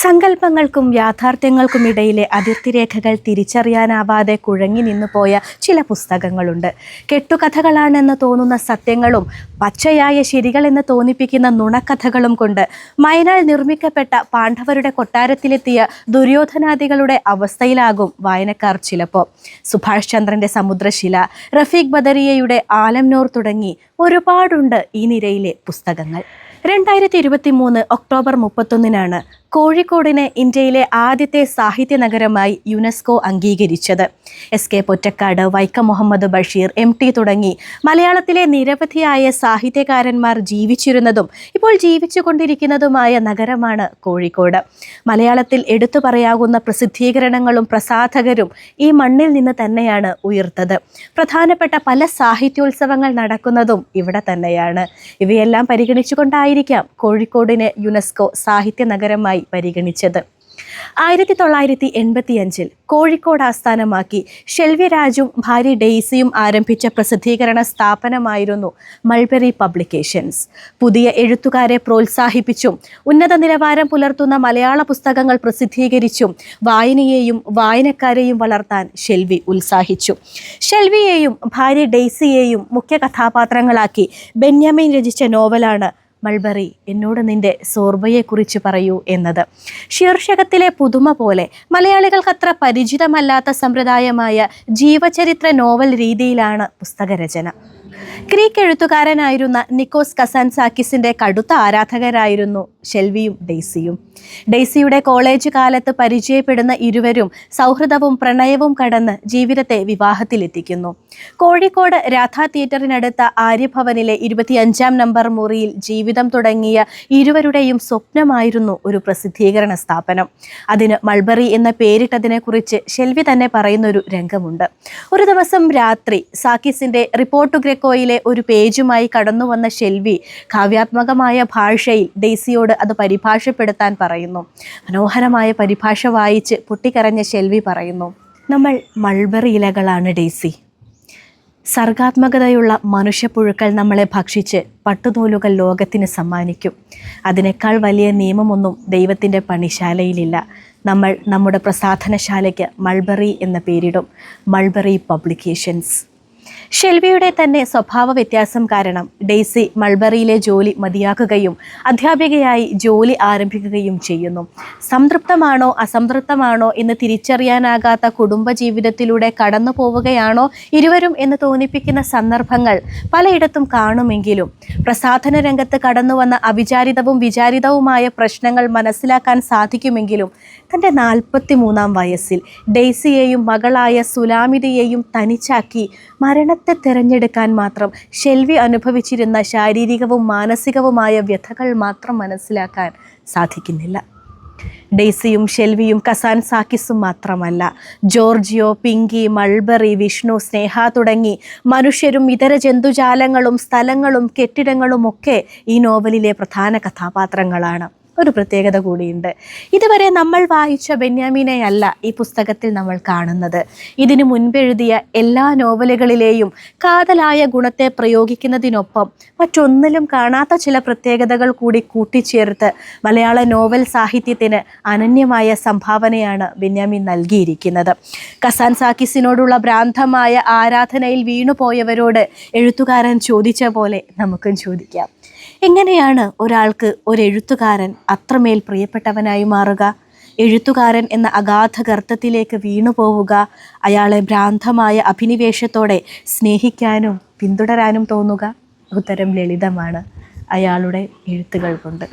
സങ്കല്പങ്ങൾക്കും യാഥാർത്ഥ്യങ്ങൾക്കും ഇടയിലെ അതിർത്തി രേഖകൾ തിരിച്ചറിയാനാവാതെ കുഴങ്ങി നിന്നു പോയ ചില പുസ്തകങ്ങളുണ്ട്. കെട്ടുകഥകളാണെന്ന് തോന്നുന്ന സത്യങ്ങളും പച്ചയായ ശരികളെന്ന് തോന്നിപ്പിക്കുന്ന നുണക്കഥകളും കൊണ്ട് മയനാൾ നിർമ്മിക്കപ്പെട്ട പാണ്ഡവരുടെ കൊട്ടാരത്തിലെത്തിയ ദുര്യോധനാദികളുടെ അവസ്ഥയിലാകും വായനക്കാർ ചിലപ്പോൾ. സുഭാഷ് ചന്ദ്രന്റെ സമുദ്രശില റഫീഖ് ബദരിയയുടെ ആലംനൂർ തുടങ്ങി ഒരുപാടുണ്ട് ഈ നിരയിലെ പുസ്തകങ്ങൾ. രണ്ടായിരത്തി ഇരുപത്തി മൂന്ന് ഒക്ടോബർ മുപ്പത്തൊന്നിനാണ് കോഴിക്കോടിനെ ഇന്ത്യയിലെ ആദ്യത്തെ സാഹിത്യ നഗരമായി യുനെസ്കോ അംഗീകരിച്ചത്. S K Pottekkatt Vaikom Muhammad Basheer M T തുടങ്ങി. മലയാളത്തിലെ നിരവധിയായ സാഹിത്യകാരന്മാർ ജീവിച്ചിരുന്നതും ഇപ്പോൾ ജീവിച്ചുകൊണ്ടിരിക്കുന്നതുമായ നഗരമാണ് കോഴിക്കോട്. മലയാളത്തിൽ എടുത്തു പറയാവുന്ന പ്രസിദ്ധീകരണങ്ങളും പ്രസാധകരും ഈ മണ്ണിൽ നിന്ന് തന്നെയാണ് ഉയർത്തത്. പ്രധാനപ്പെട്ട പല സാഹിത്യോത്സവങ്ങൾ നടക്കുന്നതും ഇവിടെ തന്നെയാണ്. ഇവയെല്ലാം പരിഗണിച്ചുകൊണ്ടായിരിക്കാം കോഴിക്കോടിനെ യുനെസ്കോ സാഹിത്യ നഗരമായി പരിഗണിച്ചത്. ആയിരത്തി തൊള്ളായിരത്തി എൺപത്തിയഞ്ചിൽ കോഴിക്കോട് ആസ്ഥാനമാക്കി ഷെൽവി രാജും ഭാര്യ ഡെയ്സിയും ആരംഭിച്ച പ്രസിദ്ധീകരണ സ്ഥാപനമായിരുന്നു മൾബറി പബ്ലിക്കേഷൻസ്. പുതിയ എഴുത്തുകാരെ പ്രോത്സാഹിപ്പിച്ചും ഉന്നത നിലവാരം പുലർത്തുന്ന മലയാള പുസ്തകങ്ങൾ പ്രസിദ്ധീകരിച്ചും വായനയെയും വായനക്കാരെയും വളർത്താൻ ഷെൽവി ഉത്സാഹിച്ചു. ഷെൽവിയെയും ഭാര്യ ഡെയ്സിയെയും മുഖ്യ കഥാപാത്രങ്ങളാക്കി ബെന്യാമിൻ രചിച്ച നോവലാണ് മൾബറി എന്നോട് നിന്റെ സോർബയെക്കുറിച്ച് പറയൂ എന്നത്. ശീർഷകത്തിലെ പുതുമ പോലെ മലയാളികൾക്കത്ര പരിചിതമല്ലാത്ത സമ്പ്രദായമായ ജീവചരിത്ര നോവൽ രീതിയിലാണ് പുസ്തകരചന. ഗ്രീക്ക് എഴുത്തുകാരനായിരുന്ന നിക്കോസ് കസാൻസാക്കിസിന്റെ കടുത്ത ആരാധകരായിരുന്നു ഷെൽവിയും ഡെയ്സിയും. ഡെയ്സിയുടെ കോളേജ് കാലത്ത് പരിചയപ്പെടുന്ന ഇരുവരും സൗഹൃദവും പ്രണയവും കടന്ന് ജീവിതത്തെ വിവാഹത്തിലെത്തിക്കുന്നു. കോഴിക്കോട് രാധാ തിയേറ്ററിനടുത്ത ആര്യഭവനിലെ ഇരുപത്തിയഞ്ചാം നമ്പർ മുറിയിൽ ജീവിതം തുടങ്ങിയ ഇരുവരുടെയും സ്വപ്നമായിരുന്നു ഒരു പ്രസിദ്ധീകരണ സ്ഥാപനം. അതിന് മൾബറി എന്ന പേരിട്ടതിനെക്കുറിച്ച് ഷെൽവി തന്നെ പറയുന്ന ഒരു രംഗമുണ്ട്. ഒരു ദിവസം രാത്രി സാക്കിസിന്റെ റിപ്പോർട്ട് ഗ്രേക്കോയിലെ ഒരു പേജുമായി കടന്നു വന്ന ഷെൽവി കാവ്യാത്മകമായ ഭാഷയിൽ ഡെയ്സിയോട് അത് പരിഭാഷപ്പെടുത്താൻ പറയുന്നു. മനോഹരമായ പരിഭാഷ വായിച്ച് പൊട്ടിക്കരഞ്ഞ ഷെൽവി പറയുന്നു നമ്മൾ മൾബറി ഇലകളാണ് ഡെയ്സി. സർഗാത്മകതയുള്ള മനുഷ്യപ്പുഴുക്കൾ നമ്മളെ ഭക്ഷിച്ച് പട്ടുനൂലുകൾ ലോകത്തിന് സമ്മാനിക്കും. അതിനേക്കാൾ വലിയ നിയമമൊന്നും ദൈവത്തിന്റെ പണിശാലയിലില്ല. നമ്മൾ നമ്മുടെ പ്രസാധനശാലയ്ക്ക് മൾബറി എന്ന പേരിടും. Mulberry publications. ഷെൽവിയുടെ തന്നെ സ്വഭാവ വ്യത്യാസം കാരണം ഡെയ്സി മൾബറിയിലെ ജോലി മതിയാക്കുകയും അധ്യാപികയായി ജോലി ആരംഭിക്കുകയും ചെയ്യുന്നു. സംതൃപ്തമാണോ അസംതൃപ്തമാണോ എന്ന് തിരിച്ചറിയാനാകാത്ത കുടുംബജീവിതത്തിലൂടെ കടന്നു പോവുകയാണോ ഇരുവരും എന്ന് തോന്നിപ്പിക്കുന്ന സന്ദർഭങ്ങൾ പലയിടത്തും കാണുമെങ്കിലും പ്രസാധന രംഗത്ത് കടന്നു വന്ന അവിചാരിതവും വിചാരിതവുമായ പ്രശ്നങ്ങൾ മനസ്സിലാക്കാൻ സാധിക്കുമെങ്കിലും തന്റെ നാൽപ്പത്തി മൂന്നാം വയസ്സിൽ ഡെയ്സിയെയും മകളായ സുലാമിതയെയും തനിച്ചാക്കി മരണത്തെ തിരഞ്ഞെടുക്കാൻ മാത്രം ഷെൽവി അനുഭവിച്ചിരുന്ന ശാരീരികവും മാനസികവുമായ വ്യഥകൾ മാത്രം മനസ്സിലാക്കാൻ സാധിക്കുന്നില്ല. ഡെയ്സിയും ഷെൽവിയും കസാൻ സാക്കിസും മാത്രമല്ല. Giorgio Pinky Mulberry Vishnu Sneha തുടങ്ങി മനുഷ്യരും ഇതര ജന്തുജാലങ്ങളും സ്ഥലങ്ങളും കെട്ടിടങ്ങളും ഒക്കെ ഈ നോവലിലെ പ്രധാന കഥാപാത്രങ്ങളാണ്. ഒരു പ്രത്യേകത കൂടിയുണ്ട്. ഇതുവരെ നമ്മൾ വായിച്ച ബെന്യാമിനെയല്ല ഈ പുസ്തകത്തിൽ നമ്മൾ കാണുന്നത്. ഇതിനു മുൻപെഴുതിയ എല്ലാ നോവലുകളിലെയും കാതലായ ഗുണത്തെ പ്രയോഗിക്കുന്നതിനൊപ്പം മറ്റൊന്നിലും കാണാത്ത ചില പ്രത്യേകതകൾ കൂടി കൂട്ടിച്ചേർത്ത് മലയാള നോവൽ സാഹിത്യത്തിന് അനന്യമായ സംഭാവനയാണ് ബെന്യാമിൻ നൽകിയിരിക്കുന്നത്. കസാൻ സാക്കിസിനോടുള്ള ഭ്രാന്തമായ ആരാധനയിൽ വീണുപോയവരോട് എഴുത്തുകാരൻ ചോദിച്ച പോലെ നമുക്കും ചോദിക്കാം. എങ്ങനെയാണ് ഒരാൾക്ക് ഒരു എഴുത്തുകാരൻ അത്രമേൽ പ്രിയപ്പെട്ടവനായി മാറുക? എഴുത്തുകാരൻ എന്ന അഗാധ ഗർത്തത്തിലേക്ക് വീണുപോവുക അയാളെ ഭ്രാന്തമായ അഭിനിവേശത്തോടെ സ്നേഹിക്കാനും പിന്തുടരാനും തോന്നുക? ഉത്തരം ലളിതമാണ്. അയാളുടെ എഴുത്തുകൾ കൊണ്ട്.